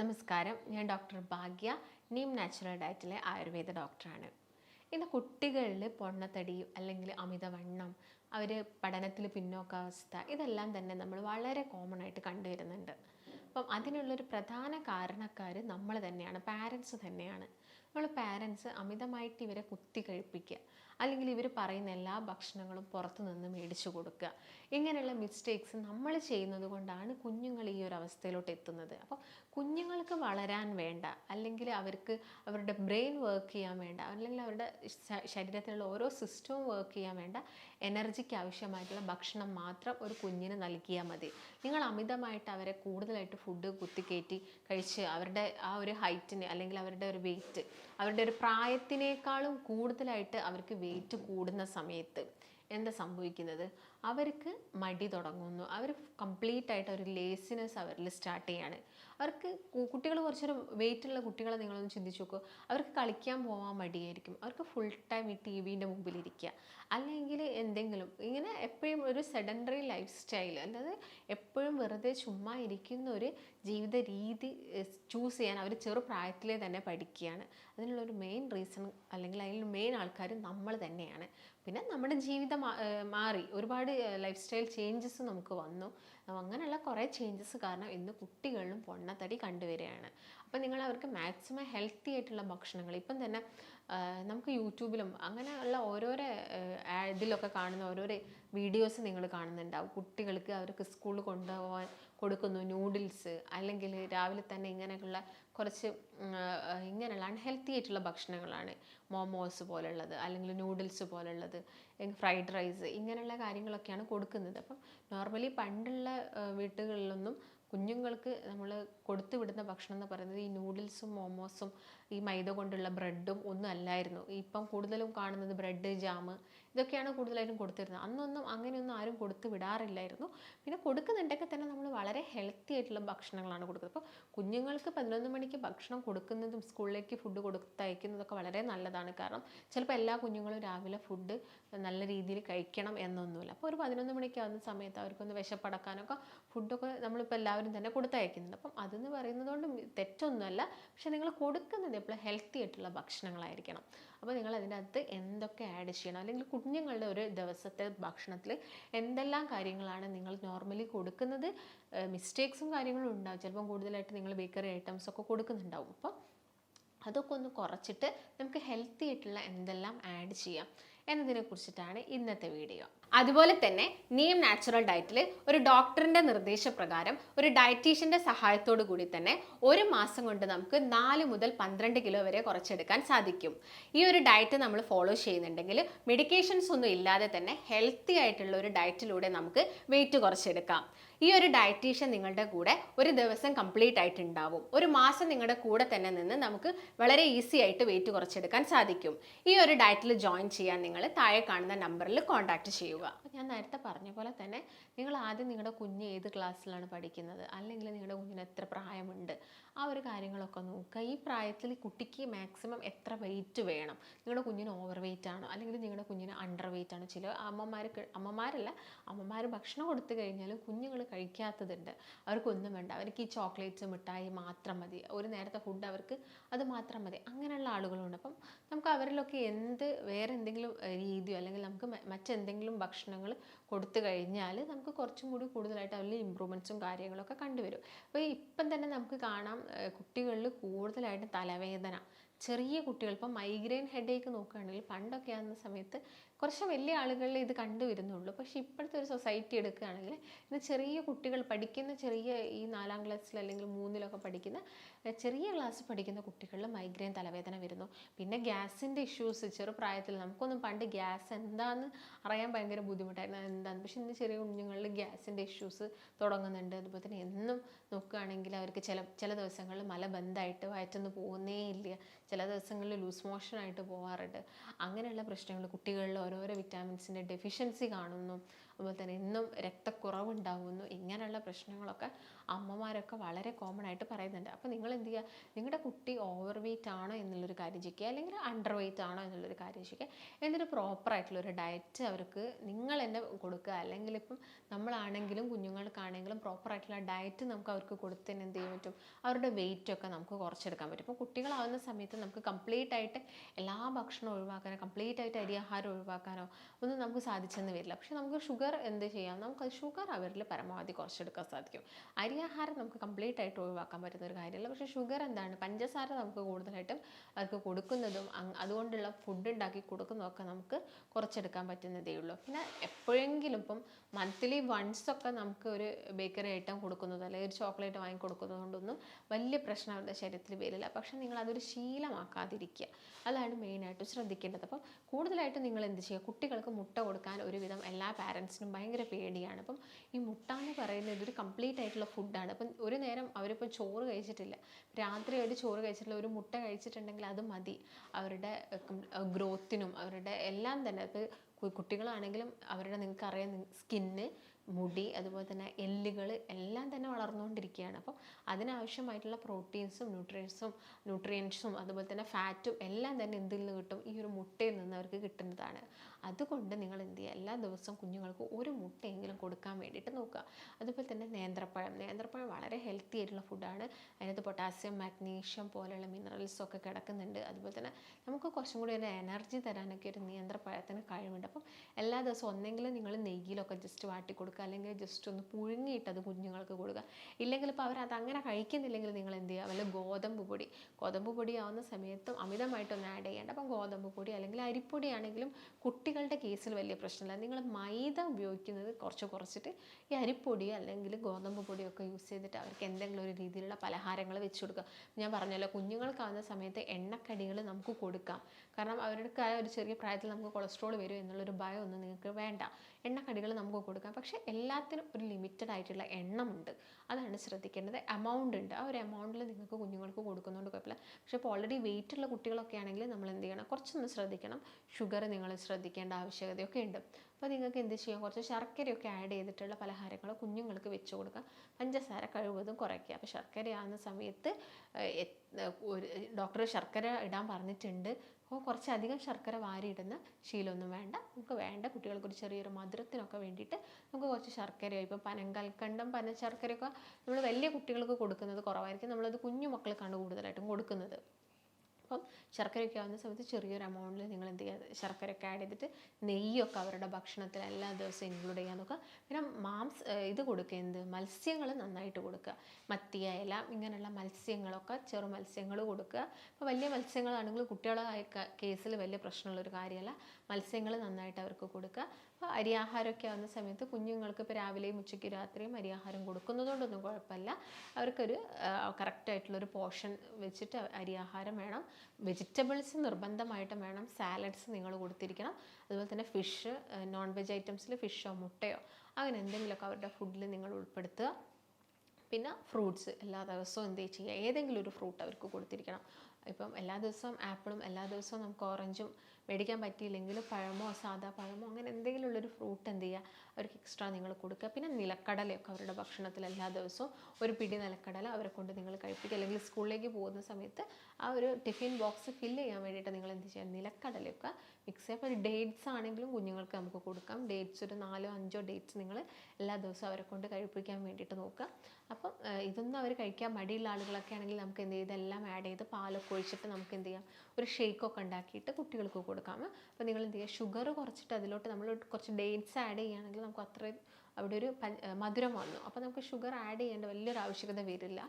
നമസ്കാരം. ഞാൻ ഡോക്ടർ ഭാഗ്യ നീം നാച്ചുറൽ ഡയറ്റിലെ ആയുർവേദ ഡോക്ടറാണ്. ഇന്ന് കുട്ടികളിൽ പൊണ്ണത്തടി അല്ലെങ്കിൽ അമിതവണ്ണം അവർ പഠനത്തിൽ പിന്നോക്കാവസ്ഥ ഇതെല്ലാം തന്നെ നമ്മൾ വളരെ കോമൺ ആയിട്ട് കണ്ടുവരുന്നുണ്ട്. അപ്പം അതിനുള്ളൊരു പ്രധാന കാരണക്കാർ നമ്മൾ തന്നെയാണ് പാരൻസ് തന്നെയാണ്. നമ്മൾ പാരൻസ് അമിതമായിട്ട് ഇവരെ കുത്തി കഴിപ്പിക്കുക. അല്ലെങ്കിൽ ഇവർ പറയുന്ന എല്ലാ ഭക്ഷണങ്ങളും പുറത്തു നിന്ന് മേടിച്ചു കൊടുക്കുക. ഇങ്ങനെയുള്ള മിസ്റ്റേക്സ് നമ്മൾ ചെയ്യുന്നത് കൊണ്ടാണ് കുഞ്ഞുങ്ങൾ ഈ ഒരു അവസ്ഥയിലോട്ട് എത്തുന്നത്. അപ്പോൾ കുഞ്ഞുങ്ങൾക്ക് വളരാൻ വേണ്ട അല്ലെങ്കിൽ അവർക്ക് അവരുടെ ബ്രെയിൻ വർക്ക് ചെയ്യാൻ വേണ്ട അല്ലെങ്കിൽ അവരുടെ ശരീരത്തിലുള്ള ഓരോ സിസ്റ്റവും വർക്ക് ചെയ്യാൻ വേണ്ട എനർജിക്ക് ആവശ്യമായിട്ടുള്ള ഭക്ഷണം മാത്രം ഒരു കുഞ്ഞിന് നൽകിയാൽ മതി. നിങ്ങൾ അമിതമായിട്ട് അവരെ കൂടുതലായിട്ട് ഫുഡ് കുത്തിക്കയറ്റി കഴിച്ച് അവരുടെ ആ ഒരു ഹൈറ്റിന് അല്ലെങ്കിൽ അവരുടെ ഒരു വെയിറ്റ് അവരുടെ ഒരു പ്രായത്തിനേക്കാളും കൂടുതലായിട്ട് അവർക്ക് വെയിറ്റ് കൂടുന്ന സമയത്ത് എന്താ സംഭവിക്കുന്നത്? അവർക്ക് മടി തുടങ്ങുന്നു. അവർ കംപ്ലീറ്റ് ആയിട്ട് ഒരു ലേസിനെസ് അവരിൽ സ്റ്റാർട്ട് ചെയ്യാണ്. അവർക്ക് കുട്ടികൾ കുറച്ചൊരു വെയിറ്റുള്ള കുട്ടികളെ നിങ്ങളൊന്ന് ചിന്തിച്ച് നോക്കുക അവർക്ക് കളിക്കാൻ പോകാൻ മടിയായിരിക്കും. അവർക്ക് ഫുൾ ടൈം ഈ ടി വിന്റെ മുമ്പിലിരിക്കുക അല്ലെങ്കിൽ എന്തെങ്കിലും ഇങ്ങനെ എപ്പോഴും ഒരു സെഡൻഡറി ലൈഫ് സ്റ്റൈൽ അല്ലാതെ എപ്പോഴും വെറുതെ ചുമ്മാ ഇരിക്കുന്ന ഒരു ജീവിത രീതി ചൂസ് ചെയ്യാൻ അവർ ചെറു പ്രായത്തിലേ തന്നെ പഠിക്കുകയാണ് അതിനുള്ളൊരു മെയിൻ റീസൺ അല്ലെങ്കിൽ അതിൽ മെയിൻ ആൾക്കാർ നമ്മൾ തന്നെയാണ്. പിന്നെ നമ്മുടെ ജീവിതം മാറി. ഒരുപാട് ലൈഫ് സ്റ്റൈൽ ചേഞ്ചസ് നമുക്ക് വന്നു. അങ്ങനെയുള്ള കുറേ ചേഞ്ചസ് കാരണം ഇന്ന് കുട്ടികളിലും പൊണ്ണത്തടി കണ്ടുവരികയാണ്. അപ്പോൾ നിങ്ങൾ അവർക്ക് മാക്സിമം ഹെൽത്തി ആയിട്ടുള്ള ഭക്ഷണങ്ങൾ ഇപ്പം തന്നെ നമുക്ക് യൂട്യൂബിലും അങ്ങനെയുള്ള ഓരോരോ ഇതിലൊക്കെ കാണുന്ന ഓരോരോ വീഡിയോസ് നിങ്ങൾ കാണുന്നുണ്ടാവും. കുട്ടികൾക്ക് അവർക്ക് സ്കൂളിൽ കൊണ്ടുപോകാൻ കൊടുക്കുന്നു നൂഡിൽസ് അല്ലെങ്കിൽ രാവിലെ തന്നെ ഇങ്ങനെയുള്ള കുറച്ച് ഇങ്ങനെയുള്ള അൺഹെൽത്തി ആയിട്ടുള്ള ഭക്ഷണങ്ങളാണ് മോമോസ് പോലുള്ളത് അല്ലെങ്കിൽ നൂഡിൽസ് പോലുള്ളത് ഫ്രൈഡ് റൈസ് ഇങ്ങനെയുള്ള കാര്യങ്ങളൊക്കെയാണ് കൊടുക്കുന്നത്. അപ്പം നോർമലി പണ്ടുള്ള വീട്ടുകളിലൊന്നും കുഞ്ഞുങ്ങൾക്ക് നമ്മൾ കൊടുത്തു വിടുന്ന ഭക്ഷണം എന്ന് പറയുന്നത് ഈ നൂഡിൽസും മോമോസും ഈ മൈദ കൊണ്ടുള്ള ബ്രെഡും ഒന്നും അല്ലായിരുന്നു. ഇപ്പം കൂടുതലും കാണുന്നത് ബ്രെഡ് ജാം ഇതൊക്കെയാണ് കൂടുതലായിട്ടും കൊടുത്തിരുന്നത്. അന്നൊന്നും അങ്ങനെയൊന്നും ആരും കൊടുത്തു വിടാറില്ലായിരുന്നു. പിന്നെ കൊടുക്കുന്നുണ്ടെങ്കിൽ തന്നെ നമ്മൾ വളരെ ഹെൽത്തി ആയിട്ടുള്ള ഭക്ഷണങ്ങളാണ് കൊടുക്കുന്നത്. അപ്പോൾ കുഞ്ഞുങ്ങൾക്ക് പതിനൊന്ന് മണിക്ക് ഭക്ഷണം കൊടുക്കുന്നതും സ്കൂളിലേക്ക് ഫുഡ് കൊടുത്തയക്കുന്നതൊക്കെ വളരെ നല്ലതാണ്. കാരണം ചിലപ്പോൾ എല്ലാ കുഞ്ഞുങ്ങളും രാവിലെ ഫുഡ് നല്ല രീതിയിൽ കഴിക്കണം എന്നൊന്നുമില്ല. അപ്പോൾ ഒരു പതിനൊന്ന് മണിക്കാവുന്ന സമയത്ത് അവർക്കൊന്ന് വിശപ്പടക്കാനൊക്കെ ഫുഡൊക്കെ നമ്മളിപ്പോൾ എല്ലാവരും തന്നെ കൊടുത്തയക്കുന്നുണ്ട്. അപ്പം അതെന്ന് പറയുന്നത് കൊണ്ട് തെറ്റൊന്നുമല്ല. പക്ഷേ നിങ്ങൾ കൊടുക്കുന്നത് എപ്പോഴും ഹെൽത്തി ആയിട്ടുള്ള ഭക്ഷണങ്ങളായിരിക്കണം. അപ്പോൾ നിങ്ങൾ അതിനകത്ത് എന്തൊക്കെ ആഡ് ചെയ്യണം? അല്ലെങ്കിൽ കുഞ്ഞുങ്ങളുടെ ഒരു ദിവസത്തെ ഭക്ഷണത്തിൽ എന്തെല്ലാം കാര്യങ്ങളാണ് നിങ്ങൾ നോർമലി കൊടുക്കുന്നത്? മിസ്റ്റേക്സും കാര്യങ്ങളും ഉണ്ടാവും. ചിലപ്പം കൂടുതലായിട്ട് നിങ്ങൾ ബേക്കറി ഐറ്റംസ് ഒക്കെ കൊടുക്കുന്നുണ്ടാവും. അപ്പോൾ അതൊക്കെ ഒന്ന് കുറച്ചിട്ട് നമുക്ക് ഹെൽത്തി ആയിട്ടുള്ള എന്തെല്ലാം ആഡ് ചെയ്യാം എന്നതിനെ കുറിച്ചിട്ടാണ് ഇന്നത്തെ വീഡിയോ അതുപോലെ തന്നെ നീം നാച്ചുറൽ ഡയറ്റിൽ ഒരു ഡോക്ടറിന്റെ നിർദ്ദേശപ്രകാരം ഒരു ഡയറ്റീഷ്യന്റെ സഹായത്തോടു കൂടി തന്നെ ഒരു മാസം കൊണ്ട് നമുക്ക് നാല് മുതൽ പന്ത്രണ്ട് കിലോ വരെ കുറച്ചെടുക്കാൻ സാധിക്കും. ഈ ഒരു ഡയറ്റ് നമ്മൾ ഫോളോ ചെയ്യുന്നുണ്ടെങ്കിൽ മെഡിക്കേഷൻസ് ഒന്നും ഇല്ലാതെ തന്നെ ഹെൽത്തി ആയിട്ടുള്ള ഒരു ഡയറ്റിലൂടെ നമുക്ക് വെയിറ്റ് കുറച്ചെടുക്കാം. ഈ ഒരു ഡയറ്റീഷ്യൻ നിങ്ങളുടെ കൂടെ ഒരു ദിവസം കംപ്ലീറ്റ് ആയിട്ട് ഉണ്ടാവും ഒരു മാസം നിങ്ങളുടെ കൂടെ തന്നെ നിന്ന് നമുക്ക് വളരെ ഈസി ആയിട്ട് വെയിറ്റ് കുറച്ചെടുക്കാൻ സാധിക്കും. ഈ ഒരു ഡയറ്റിൽ ജോയിൻ ചെയ്യാൻ നിങ്ങൾ താഴെ കാണുന്ന നമ്പറിൽ കോൺടാക്ട് ചെയ്യുക. അപ്പം ഞാൻ നേരത്തെ പറഞ്ഞ പോലെ തന്നെ നിങ്ങൾ ആദ്യം നിങ്ങളുടെ കുഞ്ഞ് ഏത് ക്ലാസ്സിലാണ് പഠിക്കുന്നത്? അല്ലെങ്കിൽ നിങ്ങളുടെ കുഞ്ഞിന് എത്ര പ്രായമുണ്ട്? ആ ഒരു കാര്യങ്ങളൊക്കെ നോക്കുക. ഈ പ്രായത്തിൽ കുട്ടിക്ക് മാക്സിമം എത്ര വെയിറ്റ് വേണം? നിങ്ങളുടെ കുഞ്ഞിന് ഓവർ വെയിറ്റ് ആണോ? അല്ലെങ്കിൽ നിങ്ങളുടെ കുഞ്ഞിന് അണ്ടർ വെയിറ്റ് ആണോ? ചില അമ്മമാർ അമ്മമാരല്ല അമ്മമാർ ഭക്ഷണം കൊടുത്തു കഴിഞ്ഞാൽ കുഞ്ഞുങ്ങൾ കഴിക്കാത്തതുണ്ട്. അവർക്കൊന്നും വേണ്ട. അവർക്ക് ഈ ചോക്ലേറ്റ്സ് മിഠായി മാത്രം മതി. ഒരു നേരത്തെ ഫുഡ് അവർക്ക് അത് മാത്രം മതി. അങ്ങനെയുള്ള ആളുകളുണ്ട്. അപ്പം നമുക്ക് അവരിലൊക്കെ എന്ത് വേറെ എന്തെങ്കിലും രീതിയോ അല്ലെങ്കിൽ നമുക്ക് മറ്റെന്തെങ്കിലും ഭക്ഷണങ്ങൾ കൊടുത്തു കഴിഞ്ഞാൽ നമുക്ക് കുറച്ചും കൂടി കൂടുതലായിട്ട് അവരിൽ ഇമ്പ്രൂവ്മെന്റ്സും കാര്യങ്ങളൊക്കെ കണ്ടുവരും. അപ്പോൾ ഇപ്പം തന്നെ നമുക്ക് കാണാം കുട്ടികളിൽ കൂടുതലായിട്ട് തലവേദന. ചെറിയ കുട്ടികൾ ഇപ്പം മൈഗ്രെയിൻ ഹെഡേക്ക് നോക്കുകയാണെങ്കിൽ പണ്ടൊക്കെ ആകുന്ന സമയത്ത് കുറച്ച് വലിയ ആളുകളിൽ ഇത് കണ്ടുവരുന്നുള്ളൂ പക്ഷെ ഇപ്പോഴത്തെ ഒരു സൊസൈറ്റി എടുക്കുകയാണെങ്കിൽ ഇന്ന് ചെറിയ കുട്ടികൾ പഠിക്കുന്ന ചെറിയ ഈ നാലാം ക്ലാസ്സിൽ അല്ലെങ്കിൽ മൂന്നിലൊക്കെ പഠിക്കുന്ന ചെറിയ ക്ലാസ് പഠിക്കുന്ന കുട്ടികളിൽ മൈഗ്രെയിൻ തലവേദന വരുന്നു. പിന്നെ ഗ്യാസിന്റെ ഇഷ്യൂസ് ചെറുപ്രായത്തിൽ നമുക്കൊന്നും പണ്ട് ഗ്യാസ് എന്താന്ന് അറിയാൻ ഭയങ്കര ബുദ്ധിമുട്ടായിരുന്നു. എന്താണ് പക്ഷേ ഇന്ന് ചെറിയ കുഞ്ഞുങ്ങളിൽ ഗ്യാസിന്റെ ഇഷ്യൂസ് തുടങ്ങുന്നുണ്ട്. അതുപോലെ തന്നെ എന്നും നോക്കുകയാണെങ്കിൽ അവർക്ക് ചില ചില ദിവസങ്ങളിൽ മലബന്ധമായിട്ട് വയറ്റുനിന്ന് പോകുന്നേ ഇല്ല. ചില ദിവസങ്ങളിൽ ലൂസ് മോഷനായിട്ട് പോകാറുണ്ട് അങ്ങനെയുള്ള പ്രശ്നങ്ങൾ കുട്ടികളിൽ ഓരോരോ വിറ്റാമിൻസിന്റെ ഡെഫിഷ്യൻസി കാണുന്നു. അതുപോലെ തന്നെ എന്നും രക്തക്കുറവുണ്ടാകുന്നു ഇങ്ങനെയുള്ള പ്രശ്നങ്ങളൊക്കെ അമ്മമാരൊക്കെ വളരെ കോമൺ ആയിട്ട് പറയുന്നുണ്ട്. അപ്പോൾ നിങ്ങൾ എന്ത് ചെയ്യുക നിങ്ങളുടെ കുട്ടി ഓവർ വെയിറ്റ് ആണോ എന്നുള്ളൊരു കാര്യം ചെയ്യുക അല്ലെങ്കിൽ അണ്ടർ വെയിറ്റ് ആണോ എന്നുള്ളൊരു കാര്യം ചെയ്യുക എന്നിട്ട് പ്രോപ്പറായിട്ടുള്ള ഒരു ഡയറ്റ് അവർക്ക് നിങ്ങൾ തന്നെ കൊടുക്കുക. അല്ലെങ്കിൽ ഇപ്പം നമ്മളാണെങ്കിലും കുഞ്ഞുങ്ങൾക്കാണെങ്കിലും പ്രോപ്പറായിട്ടുള്ള ഡയറ്റ് നമുക്ക് അവർക്ക് കൊടുത്തതിന് എന്ത് ചെയ്യാൻ പറ്റും? അവരുടെ ഒക്കെ നമുക്ക് കുറച്ചെടുക്കാൻ പറ്റും. കുട്ടികൾ കുട്ടികളാവുന്ന സമയത്ത് നമുക്ക് കംപ്ലീറ്റ് ആയിട്ട് എല്ലാ ഭക്ഷണവും ഒഴിവാക്കാനോ കംപ്ലീറ്റ് ആയിട്ട് അരിയാഹാരം ഒഴിവാക്കാനോ ഒന്നും നമുക്ക് സാധിച്ചെന്ന് വരില്ല. പക്ഷേ നമുക്ക് ഷുഗർ എന്ത് ചെയ്യാം? നമുക്ക് ഷുഗർ അവരിൽ പരമാവധി കുറച്ചെടുക്കാൻ സാധിക്കും. അരിയാഹാരം നമുക്ക് കംപ്ലീറ്റ് ആയിട്ട് ഒഴിവാക്കാൻ പറ്റുന്ന ഒരു കാര്യമല്ല. പക്ഷേ ഷുഗർ എന്താണ്? പഞ്ചസാര നമുക്ക് കൂടുതലായിട്ടും അവർക്ക് കൊടുക്കുന്നതും അതുകൊണ്ടുള്ള ഫുഡ് ഉണ്ടാക്കി കൊടുക്കുന്നതൊക്കെ നമുക്ക് കുറച്ചെടുക്കാൻ പറ്റുന്നതേ ഉള്ളൂ. പിന്നെ എപ്പോഴെങ്കിലും ഇപ്പം മന്ത്ലി വൺസ് ഒക്കെ നമുക്ക് ഒരു ബേക്കറി ഐറ്റം കൊടുക്കുന്നത് അല്ലെങ്കിൽ ഒരു ചോക്ലേറ്റ് വാങ്ങി കൊടുക്കുന്നത് കൊണ്ടൊന്നും വലിയ പ്രശ്നം അവരുടെ ശരീരത്തിൽ വരില്ല. പക്ഷേ നിങ്ങൾ അതൊരു ശീലമാക്കാതിരിക്കുക. അതാണ് മെയിനായിട്ട് ശ്രദ്ധിക്കേണ്ടത്. അപ്പം കൂടുതലായിട്ട് നിങ്ങൾ എന്ത് ചെയ്യുക? കുട്ടികൾക്ക് മുട്ട കൊടുക്കാൻ ഒരുവിധം എല്ലാ പാരൻസിനും ഭയങ്കര പേടിയാണ്. അപ്പം ഈ മുട്ട എന്ന് പറയുന്നത് ഇതൊരു കംപ്ലീറ്റ് ആയിട്ടുള്ള ഫുഡാണ് അപ്പം ഒരു നേരം അവരിപ്പോൾ ചോറ് കഴിച്ചിട്ടില്ല. രാത്രി ചോറ് കഴിച്ചിട്ടില്ല. ഒരു മുട്ട കഴിച്ചിട്ടുണ്ടെങ്കിൽ അത് മതി. അവരുടെ ഗ്രോത്തിനും അവരുടെ എല്ലാം തന്നെ. ഇപ്പോൾ കുട്ടികളാണെങ്കിലും അവരുടെ നിങ്ങൾക്കറിയാം സ്കിന്ന് മുടി അതുപോലെ തന്നെ എല്ലുകൾ എല്ലാം തന്നെ വളർന്നുകൊണ്ടിരിക്കുകയാണ്. അപ്പം അതിനാവശ്യമായിട്ടുള്ള പ്രോട്ടീൻസും ന്യൂട്രിയൻസും ന്യൂട്രിയൻസും അതുപോലെ തന്നെ ഫാറ്റും എല്ലാം തന്നെ എന്തിൽ നിന്ന് കിട്ടും? ഈ ഒരു മുട്ടയിൽ നിന്ന് അവർക്ക് കിട്ടുന്നതാണ്. അതുകൊണ്ട് നിങ്ങൾ എന്ത് ചെയ്യുക? എല്ലാ ദിവസവും കുഞ്ഞുങ്ങൾക്ക് ഒരു മുട്ടയെങ്കിലും കൊടുക്കാൻ വേണ്ടിയിട്ട് നോക്കുക. അതുപോലെ തന്നെ നേന്ത്രപ്പഴം. നേന്ത്രപ്പഴം വളരെ ഹെൽത്തി ആയിട്ടുള്ള ഫുഡാണ് അതിനകത്ത് പൊട്ടാസ്യം മാഗ്നീഷ്യം പോലെയുള്ള മിനറൽസ് ഒക്കെ കിടക്കുന്നുണ്ട്. അതുപോലെ തന്നെ നമുക്ക് കുറച്ചും കൂടി ഒരു എനർജി തരാനൊക്കെ ഒരു നേന്ത്രപ്പഴത്തിന് കഴിവുണ്ട്. അപ്പം എല്ലാ ദിവസവും ഒന്നെങ്കിലും നിങ്ങൾ നെയ്യിലൊക്കെ ജസ്റ്റ് വാട്ടി കൊടുക്കുക അല്ലെങ്കിൽ ജസ്റ്റ് ഒന്ന് പുഴുങ്ങിയിട്ട് അത് കുഞ്ഞുങ്ങൾക്ക് കൊടുക്കുക. ഇല്ലെങ്കിൽ ഇപ്പോൾ അവർ അത് അങ്ങനെ കഴിക്കുന്നില്ലെങ്കിൽ നിങ്ങൾ എന്ത് ചെയ്യുക? വല്ല ഗോതമ്പ് പൊടി. ഗോതമ്പ് പൊടി ആവുന്ന സമയത്തും അമിതമായിട്ടൊന്നും ആഡ് ചെയ്യേണ്ട. അപ്പം ഗോതമ്പ് പൊടി അല്ലെങ്കിൽ അരിപ്പൊടി ആണെങ്കിലും കുട്ടികളുടെ കേസിൽ വലിയ പ്രശ്നമില്ല. നിങ്ങൾ മൈദ ഉപയോഗിക്കുന്നത് കുറച്ച് കുറച്ചിട്ട് ഈ അരിപ്പൊടി അല്ലെങ്കിൽ ഗോതമ്പ് പൊടിയൊക്കെ യൂസ് ചെയ്തിട്ട് അവർക്ക് എന്തെങ്കിലും ഒരു രീതിയിലുള്ള പലഹാരങ്ങൾ വെച്ച് കൊടുക്കുക. ഞാൻ പറഞ്ഞല്ലോ കുഞ്ഞുങ്ങൾക്കാവുന്ന സമയത്ത് എണ്ണക്കടികൾ നമുക്ക് കൊടുക്കാം. കാരണം അവരുടെ ഒരു ചെറിയ പ്രായത്തിൽ നമുക്ക് കൊളസ്ട്രോൾ വരും എന്നുള്ളൊരു ഭയമൊന്നും നിങ്ങൾക്ക് വേണ്ട. എണ്ണക്കടികൾ നമുക്ക് കൊടുക്കാം. പക്ഷേ എല്ലാത്തിനും ഒരു ലിമിറ്റഡ് ആയിട്ടുള്ള എണ്ണമുണ്ട്. അതാണ് ശ്രദ്ധിക്കേണ്ടത്. എമൗണ്ട് ഉണ്ട്. ആ ഒരു എമൗണ്ടിൽ നിങ്ങൾക്ക് കുഞ്ഞുങ്ങൾക്ക് കൊടുക്കുന്നതുകൊണ്ട് കുഴപ്പമില്ല. പക്ഷേ ഇപ്പോൾ ഓൾറെഡി വെയിറ്റ് ഉള്ള കുട്ടികളൊക്കെ ആണെങ്കിൽ നമ്മൾ എന്ത് ചെയ്യണം? കുറച്ചൊന്ന് ശ്രദ്ധിക്കണം. ഷുഗർ നിങ്ങൾ ശ്രദ്ധിക്കേണ്ട ആവശ്യകതയൊക്കെ ഉണ്ട്. അപ്പോൾ നിങ്ങൾക്ക് എന്ത് ചെയ്യാം? കുറച്ച് ശർക്കരയൊക്കെ ആഡ് ചെയ്തിട്ടുള്ള പലഹാരങ്ങൾ കുഞ്ഞുങ്ങൾക്ക് വെച്ച് കൊടുക്കുക പഞ്ചസാര കഴിവതും കുറയ്ക്കുക. അപ്പോൾ ശർക്കരയാകുന്ന സമയത്ത് ഒരു ഡോക്ടർ ശർക്കര ഇടാൻ പറഞ്ഞിട്ടുണ്ട്. അപ്പോൾ കുറച്ചധികം ശർക്കര വാരിയിടുന്ന ശീലമൊന്നും വേണ്ട. നമുക്ക് വേണ്ട കുട്ടികൾക്ക് ഒരു ചെറിയൊരു മധുരത്തിനൊക്കെ വേണ്ടിയിട്ട് നമുക്ക് കുറച്ച് ശർക്കരയോ ഇപ്പോൾ പനങ്കൽക്കണ്ടം പന ശർക്കരയൊക്കെ നമ്മൾ വലിയ കുട്ടികൾക്ക് കൊടുക്കുന്നത് കുറവായിരിക്കും. നമ്മളത് കുഞ്ഞു മക്കൾക്കാണ് കൂടുതലായിട്ടും കൊടുക്കുന്നത്. അപ്പം ശർക്കരയൊക്കെ ആവുന്ന സമയത്ത് ചെറിയൊരു എമൗണ്ടിൽ നിങ്ങൾ എന്ത് ചെയ്യുക ശർക്കരയൊക്കെ ആഡ് ചെയ്തിട്ട് നെയ്യൊക്കെ അവരുടെ ഭക്ഷണത്തിൽ എല്ലാ ദിവസവും ഇൻക്ലൂഡ് ചെയ്യാൻ നോക്കുക. പിന്നെ മാംസ ഇത് കൊടുക്കുക. എന്ത്? മത്സ്യങ്ങൾ നന്നായിട്ട് കൊടുക്കുക. മത്തി അയല ഇങ്ങനെയുള്ള മത്സ്യങ്ങളൊക്കെ ചെറു മത്സ്യങ്ങൾ കൊടുക്കുക. ഇപ്പോൾ വലിയ മത്സ്യങ്ങളാണെങ്കിൽ കുട്ടികളായ കേസിൽ വലിയ പ്രശ്നമുള്ളൊരു കാര്യമല്ല. മത്സ്യങ്ങൾ നന്നായിട്ട് അവർക്ക് കൊടുക്കുക. അപ്പോൾ അരിയാഹാരമൊക്കെ ആവുന്ന സമയത്ത് കുഞ്ഞുങ്ങൾക്ക് ഇപ്പോൾ രാവിലെയും ഉച്ചയ്ക്ക് രാത്രിയും അരിയാഹാരം കൊടുക്കുന്നതുകൊണ്ടൊന്നും കുഴപ്പമില്ല. അവർക്കൊരു കറക്റ്റായിട്ടുള്ളൊരു പോർഷൻ വെച്ചിട്ട് അരിയാഹാരം വേണം. വെജിറ്റബിൾസ് നിർബന്ധമായിട്ടും വേണം. സാലഡ്സ് നിങ്ങൾ കൊടുത്തിരിക്കണം. അതുപോലെ തന്നെ ഫിഷ് നോൺ വെജ് ഐറ്റംസിൽ ഫിഷോ മുട്ടയോ അങ്ങനെ എന്തെങ്കിലുമൊക്കെ അവരുടെ ഫുഡിൽ നിങ്ങൾ ഉൾപ്പെടുത്തുക. പിന്നെ ഫ്രൂട്ട്സ് എല്ലാ ദിവസവും എന്ത് ചെയ്യുക? ഏതെങ്കിലും ഒരു ഫ്രൂട്ട് അവർക്ക് കൊടുത്തിരിക്കണം. ഇപ്പം എല്ലാ ദിവസവും ആപ്പിളും എല്ലാ ദിവസവും നമുക്ക് ഓറഞ്ചും മേടിക്കാൻ പറ്റിയില്ലെങ്കിൽ പഴമോ സാദാ പഴമോ അങ്ങനെ എന്തെങ്കിലും ഉള്ളൊരു ഫ്രൂട്ട് എന്ത് ചെയ്യുക? അവർക്ക് എക്സ്ട്രാ നിങ്ങൾ കൊടുക്കുക. പിന്നെ നിലക്കടലയൊക്കെ അവരുടെ ഭക്ഷണത്തിൽ എല്ലാ ദിവസവും ഒരു പിടി നിലക്കടല അവരെ കൊണ്ട് നിങ്ങൾ കഴിപ്പിക്കുക. അല്ലെങ്കിൽ സ്കൂളിലേക്ക് പോകുന്ന സമയത്ത് ആ ഒരു ടിഫിൻ ബോക്സ് ഫില്ല് ചെയ്യാൻ വേണ്ടിയിട്ട് നിങ്ങൾ എന്ത് ചെയ്യുക? നിലക്കടലയൊക്കെ മിക്സ് ചെയ്യുക. അപ്പോൾ ഡേറ്റ്സ് ആണെങ്കിലും കുഞ്ഞുങ്ങൾക്ക് നമുക്ക് കൊടുക്കാം. ഡേറ്റ്സ് ഒരു നാലോ അഞ്ചോ ഡേറ്റ്സ് നിങ്ങൾ എല്ലാ ദിവസവും അവരെ കൊണ്ട് കഴിപ്പിക്കാൻ വേണ്ടിയിട്ട് നോക്കുക. അപ്പം ഇതൊന്നും അവർ കഴിക്കാൻ മടിയുള്ള ആളുകളൊക്കെ ആണെങ്കിൽ നമുക്ക് എന്ത് ചെയ്ത്? എല്ലാം ആഡ് ചെയ്ത് പാലൊക്കെ ഒഴിച്ചിട്ട് നമുക്ക് എന്ത് ചെയ്യാം ഒരു ഷേക്കൊക്കെ ഉണ്ടാക്കിയിട്ട് കുട്ടികൾക്ക് കൊടുക്കാം. അപ്പോൾ നിങ്ങൾ എന്ത് ചെയ്യുക ഷുഗർ കുറച്ചിട്ട് അതിലോട്ട് നമ്മൾ കുറച്ച് ഡേറ്റ്സ് ആഡ് ചെയ്യുകയാണെങ്കിൽ നമുക്ക് അത്രയും അവിടെ ഒരു മധുരം വന്നു. അപ്പോൾ നമുക്ക് ഷുഗർ ആഡ് ചെയ്യേണ്ട വലിയൊരു ആവശ്യകത വരില്ല.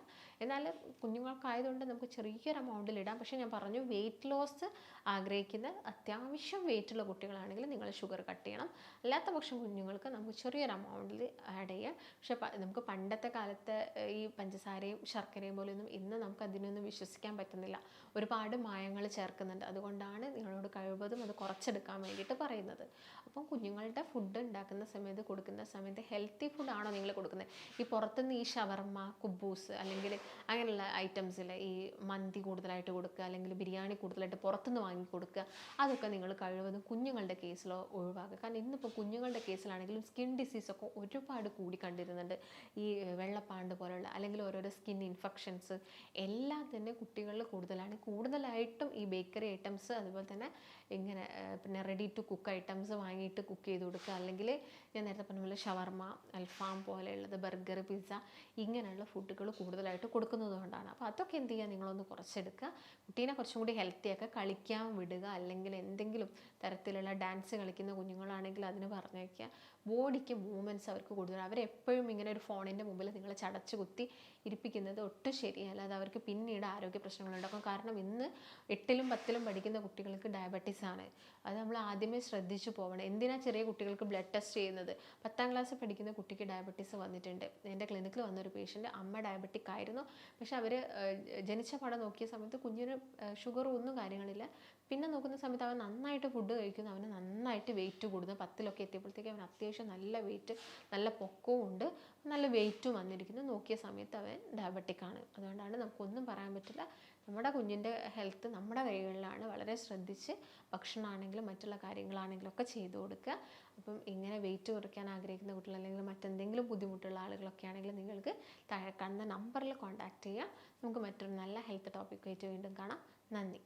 എന്നാൽ കുഞ്ഞുങ്ങൾക്കായതുകൊണ്ട് നമുക്ക് ചെറിയൊരു എമൗണ്ടിൽ ഇടാം. പക്ഷേ ഞാൻ പറഞ്ഞു വെയിറ്റ് ലോസ് ആഗ്രഹിക്കുന്ന അത്യാവശ്യം വെയിറ്റുള്ള കുട്ടികളാണെങ്കിൽ നിങ്ങൾ ഷുഗർ കട്ട് ചെയ്യണം. അല്ലാത്ത പക്ഷം കുഞ്ഞുങ്ങൾക്ക് നമുക്ക് ചെറിയൊരു എമൗണ്ടിൽ ആഡ് ചെയ്യാം. പക്ഷേ നമുക്ക് പണ്ടത്തെ കാലത്തെ ഈ പഞ്ചസാരയും ശർക്കരയും പോലെയൊന്നും ഇന്ന് നമുക്ക് അതിനൊന്നും വിശ്വസിക്കാൻ പറ്റുന്നില്ല. ഒരുപാട് മായങ്ങൾ ചേർക്കുന്നുണ്ട്. അതുകൊണ്ടാണ് നിങ്ങളോട് കഴിവതും അത് കുറച്ചെടുക്കാൻ വേണ്ടിയിട്ട് പറയുന്നത്. അപ്പം കുഞ്ഞുങ്ങളുടെ ഫുഡ് ഉണ്ടാക്കുന്ന സമയത്ത് കൊടുക്കുന്ന സമയത്ത് ഹെൽത്തി ഫുഡാണോ നിങ്ങൾ കൊടുക്കുന്നത്? ഈ പുറത്തുനിന്ന് ഈ ഷവർമ്മ കുബൂസ് അല്ലെങ്കിൽ അങ്ങനെയുള്ള ഐറ്റംസിൽ ഈ മന്തി കൂടുതലായിട്ട് കൊടുക്കുക അല്ലെങ്കിൽ ബിരിയാണി കൂടുതലായിട്ട് പുറത്തുനിന്ന് വാങ്ങി കൊടുക്കുക അതൊക്കെ നിങ്ങൾ കഴിവതും കുഞ്ഞുങ്ങളുടെ കേസിലോ ഒഴിവാക്കുക. കാരണം ഇന്നിപ്പോൾ കുഞ്ഞുങ്ങളുടെ കേസിലാണെങ്കിലും സ്കിൻ ഡിസീസ് ഒക്കെ ഒരുപാട് കൂടി കണ്ടിരുന്നുണ്ട്. ഈ വെള്ളപ്പാണ്ട് പോലുള്ള അല്ലെങ്കിൽ ഓരോരോ സ്കിൻ ഇൻഫെക്ഷൻസ് എല്ലാം തന്നെ കുട്ടികളിൽ കൂടുതലാണ്. കൂടുതലായിട്ടും ഈ ബേക്കറി ഐറ്റംസ് അതുപോലെ തന്നെ ഇങ്ങനെ പിന്നെ റെഡി ടു കുക്ക് ഐറ്റംസ് വാങ്ങിയിട്ട് കുക്ക് ചെയ്ത് കൊടുക്കുക. അല്ലെങ്കിൽ ഞാൻ നേരത്തെ പറഞ്ഞ പോലെ ഷവർമ അൽഫാം പോലെയുള്ളത് ബർഗർ പിസ്സ ഇങ്ങനെയുള്ള ഫുഡുകൾ കൂടുതലായിട്ട് കൊടുക്കുന്നത് കൊണ്ടാണ്. അപ്പോൾ അതൊക്കെ എന്ത് ചെയ്യുക? നിങ്ങളൊന്ന് കുറച്ചെടുക്കുക. കുട്ടീനെ കുറച്ചും കൂടി ഹെൽത്തിയൊക്കെ കളിക്കാൻ വിടുക. അല്ലെങ്കിൽ എന്തെങ്കിലും തരത്തിലുള്ള ഡാൻസ് കളിക്കുന്ന കുഞ്ഞുങ്ങളാണെങ്കിൽ അതിന് പറഞ്ഞേക്കുക ബോഡിക്ക് മൂവ്മെന്റ്സ് അവർക്ക് കൂടുതൽ. അവരെപ്പോഴും ഇങ്ങനെ ഒരു ഫോണിന്റെ മുമ്പിൽ നിങ്ങൾ ചടച്ച് കുത്തി ഇരിപ്പിക്കുന്നത് ഒട്ടും ശരിയല്ല. അത് അവർക്ക് പിന്നീട് ആരോഗ്യ പ്രശ്നങ്ങളുണ്ടാക്കും. കാരണം ഇന്ന് എട്ടിലും പത്തിലും പഠിക്കുന്ന കുട്ടികൾക്ക് ഡയബറ്റീസ് ആണ്. അത് നമ്മൾ ആദ്യമേ ശ്രദ്ധിച്ചു പോകണം എന്തിനാണ് ചെറിയ കുട്ടികൾക്ക് ബ്ലഡ് ടെസ്റ്റ് ചെയ്യുന്നത്? പത്താം ക്ലാസ് പഠിക്കുന്ന കുട്ടിക്ക് ഡയബറ്റീസ് വന്നിട്ടുണ്ട്. എന്റെ ക്ലിനിക്കിൽ വന്നൊരു പേഷ്യന്റ് അമ്മ ഡയബറ്റിക് ആയിരുന്നു. പക്ഷെ അവർ ജനിച്ച പടം നോക്കിയ സമയത്ത് കുഞ്ഞിന് ഷുഗറും ഒന്നും കാര്യങ്ങളില്ല. പിന്നെ നോക്കുന്ന സമയത്ത് അവൻ നന്നായിട്ട് ഫുഡ് കഴിക്കുന്നു. അവന് നന്നായിട്ട് വെയിറ്റ് കൂടുന്നു. പത്തിലൊക്കെ എത്തിയപ്പോഴത്തേക്ക് അവൻ അത്യാവശ്യം നല്ല വെയിറ്റ് നല്ല പൊക്കവും ഉണ്ട്. നല്ല വെയിറ്റും വന്നിരിക്കുന്നു. നോക്കിയ സമയത്ത് അവൻ ഡയബറ്റിക്കാണ് അതുകൊണ്ടാണ് നമുക്കൊന്നും പറയാൻ പറ്റില്ല. നമ്മുടെ കുഞ്ഞിന്റെ ഹെൽത്ത് നമ്മുടെ കൈകളിലാണ് വളരെ ശ്രദ്ധിച്ച് ഭക്ഷണമാണെങ്കിലും മറ്റുള്ള കാര്യങ്ങളാണെങ്കിലും ഒക്കെ ചെയ്തു കൊടുക്കുക. അപ്പം ഇങ്ങനെ വെയിറ്റ് കുറയ്ക്കാൻ ആഗ്രഹിക്കുന്ന കുട്ടികൾ അല്ലെങ്കിൽ മറ്റെന്തെങ്കിലും ബുദ്ധിമുട്ടുള്ള ആളുകളൊക്കെ ആണെങ്കിൽ നിങ്ങൾക്ക് താഴെ കാണുന്ന നമ്പറിൽ കോൺടാക്റ്റ് ചെയ്യാം. നമുക്ക് മറ്റൊരു നല്ല ഹെൽത്ത് ടോപ്പിക്കായിട്ട് വീണ്ടും കാണാം. നന്ദി.